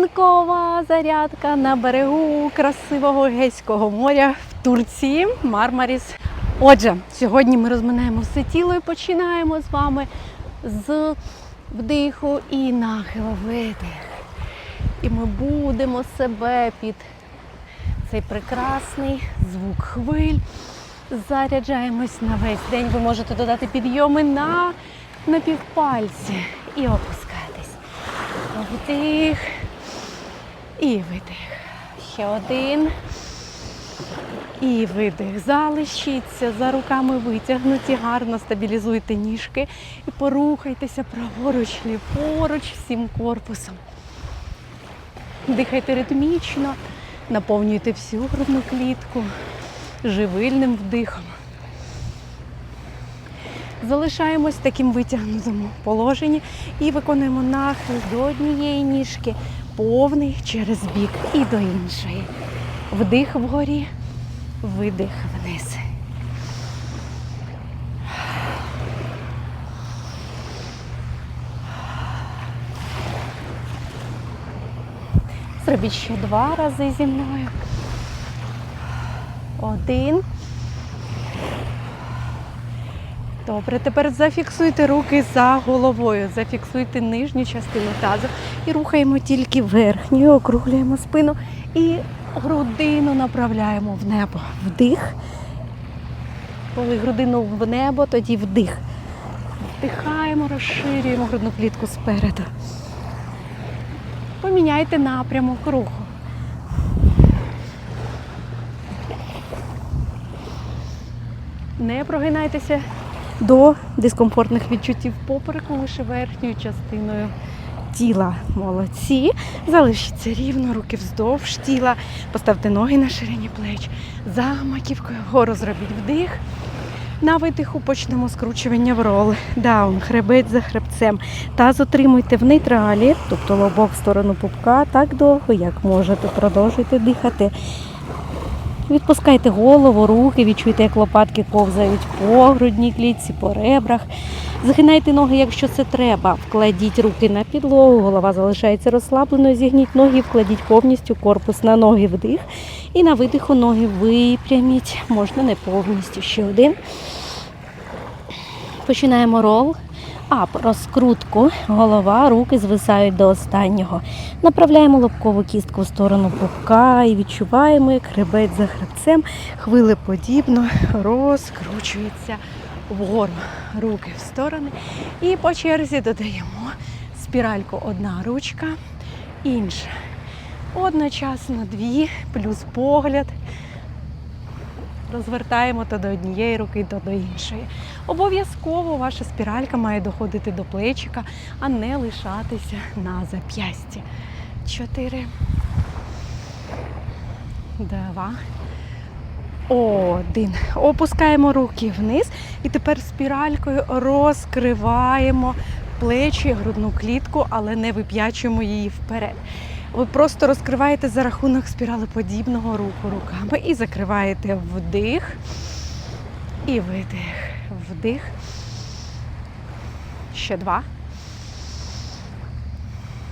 Ранкова зарядка на берегу красивого Гейського моря в Турції Мармаріс. Отже, сьогодні ми розминаємо все тіло і починаємо з вами з вдиху і нахилу видих. І ми будемо себе під цей прекрасний звук хвиль. Заряджаємось на весь день. Ви можете додати підйоми на напівпальці і опускатись. Вдих і видих. Ще один. І видих. Залишіться за руками витягнуті, гарно стабілізуйте ніжки і порухайтеся праворуч, ліворуч всім корпусом. Дихайте ритмічно, наповнюйте всю грудну клітку живильним вдихом. Залишаємось в таким витягнутому положенні і виконуємо нахил до однієї ніжки, повний через бік і до іншої. Вдих вгорі, видих вниз. Зробіть ще два рази зі мною. Один. Добре, тепер зафіксуйте руки за головою, зафіксуйте нижню частину тазу і рухаємо тільки верхньою, округлюємо спину і грудину направляємо в небо. Вдих. Коли грудину в небо, тоді вдих. Вдихаємо, розширюємо грудну клітку спереду. Поміняйте напрямок руху. Не прогинайтеся до дискомфортних відчуттів попереку лише верхньою частиною тіла. Молодці. Залишіться рівно, руки вздовж тіла. Поставте ноги на ширині плеч. За маківкою вгору зробіть вдих. На видиху почнемо скручування в рол. Даун, хребець за хребцем. Таз отримуйте в нейтралі, тобто лобок в сторону пупка, так довго, як можете. Продовжуйте дихати. Відпускайте голову, руки, відчуйте, як лопатки ковзають по грудній клітці, по ребрах. Згинайте ноги, якщо це треба. Вкладіть руки на підлогу, голова залишається розслабленою. Зігніть ноги, вкладіть повністю корпус на ноги вдих. І на видиху ноги випряміть. Можна не повністю. Ще один. Починаємо рол. Ап, розкрутку, голова, руки звисають до останнього. Направляємо лобкову кістку в сторону пупка і відчуваємо, як хребець за хребцем хвилеподібно розкручується вгору. Руки в сторони. І по черзі додаємо спіральку одна ручка, інша. Одночасно дві, плюс погляд. Розвертаємо то до однієї руки, то до іншої. Обов'язково ваша спіралька має доходити до плечика, а не лишатися на зап'ясті. Чотири. Два. Один. Опускаємо руки вниз і тепер спіралькою розкриваємо плечі, грудну клітку, але не вип'ячуємо її вперед. Ви просто розкриваєте за рахунок спіралеподібного руху руками і закриваєте вдих і видих. Вдих. Ще два.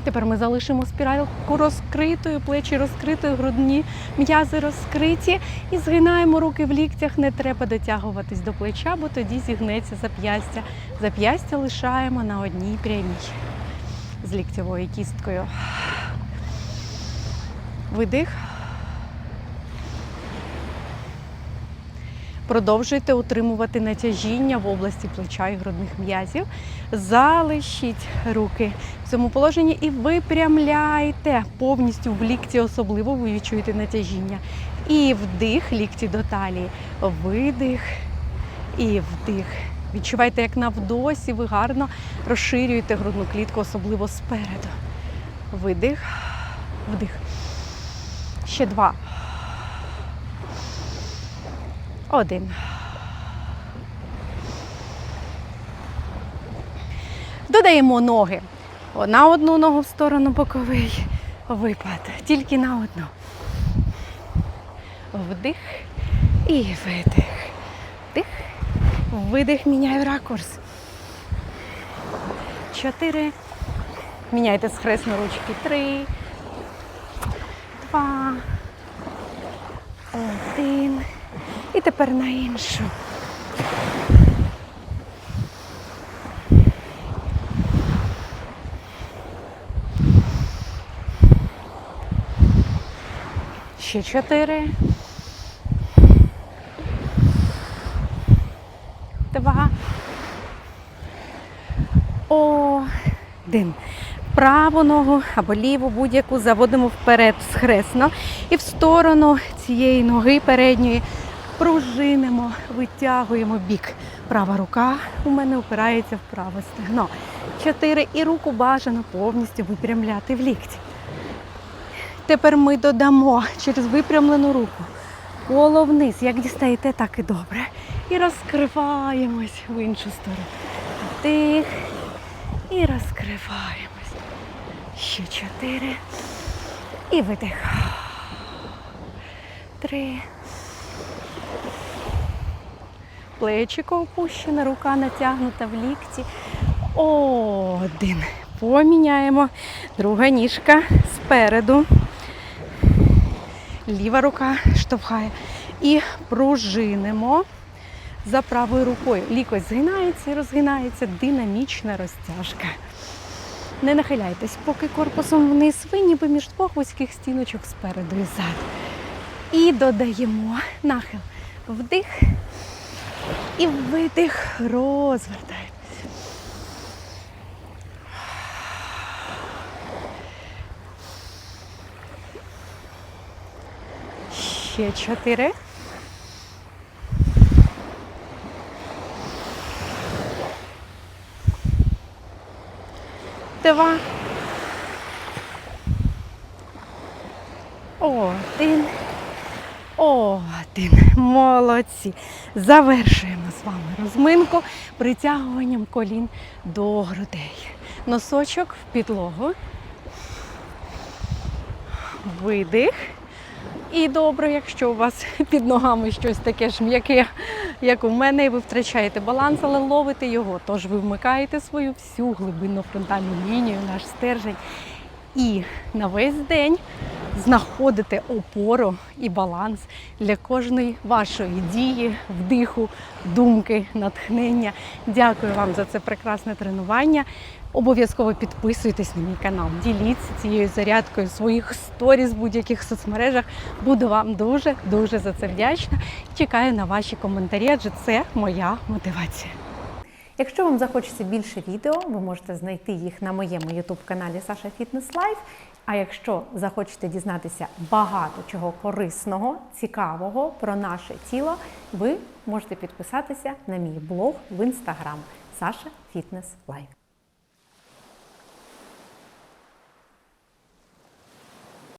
Тепер ми залишимо спіральку розкритою, плечі розкритою, грудні м'язи розкриті і згинаємо руки в ліктях. Не треба дотягуватись до плеча, бо тоді зігнеться зап'ястя. Зап'ястя лишаємо на одній прямій з ліктєвою кісткою. Видих. Продовжуйте утримувати натяжіння в області плеча і грудних м'язів. Залишіть руки в цьому положенні і випрямляйте повністю в лікті, особливо ви відчуєте натяжіння. І вдих, лікті до талії. Видих і вдих. Відчувайте, як на вдосі ви гарно розширюєте грудну клітку, особливо спереду. Видих, вдих. Ще два. Один. Додаємо ноги. На одну ногу в сторону боковий випад. Тільки на одну. Вдих і видих. Вдих. Видих, міняю ракурс. Чотири. Міняйте схресно ручки. Три. два, один. І тепер на іншу. Ще чотири. Два. Один. Праву ногу або ліву будь-яку заводимо вперед схресно і в сторону цієї ноги передньої пружинимо, витягуємо бік. Права рука у мене опирається в праве стегно. Чотири. І руку бажано повністю випрямляти в лікті. Тепер ми додамо через випрямлену руку. Коло вниз, як дістаєте, так і добре. І розкриваємось в іншу сторону. Вдих і розкриваємось. Ще чотири. І видих. Три. Плечико опущене, рука натягнута в лікті. Один. Поміняємо. Друга ніжка спереду. Ліва рука штовхає. І пружинимо за правою рукою. Лікоть згинається і розгинається. Динамічна розтяжка. Не нахиляйтесь, поки корпусом вниз ви ніби між двох вузьких стіночок спереду і ззаду. І додаємо нахил. Вдих і видих. Розвертаємось. Ще чотири. Два. Один. Один. Молодці. Завершуємо з вами розминку притягуванням колін до грудей. Носочок в підлогу. Видих. І добре, якщо у вас під ногами щось таке ж м'яке, як у мене, і ви втрачаєте баланс, але ловите його. Тож ви вмикаєте свою всю глибинну фронтальну лінію, наш стержень. І на весь день знаходите опору і баланс для кожної вашої дії, вдиху, думки, натхнення. Дякую вам за це прекрасне тренування. Обов'язково підписуйтесь на мій канал, діліться цією зарядкою в своїх сторіс в будь-яких соцмережах. Буду вам дуже дуже за це вдячна. Чекаю на ваші коментарі, адже це моя мотивація. Якщо вам захочеться більше відео, ви можете знайти їх на моєму YouTube каналі Саша Фітнес Лайф. А якщо захочете дізнатися багато чого корисного, цікавого про наше тіло, ви можете підписатися на мій блог в інстаграм Саша Фітнес Лайф.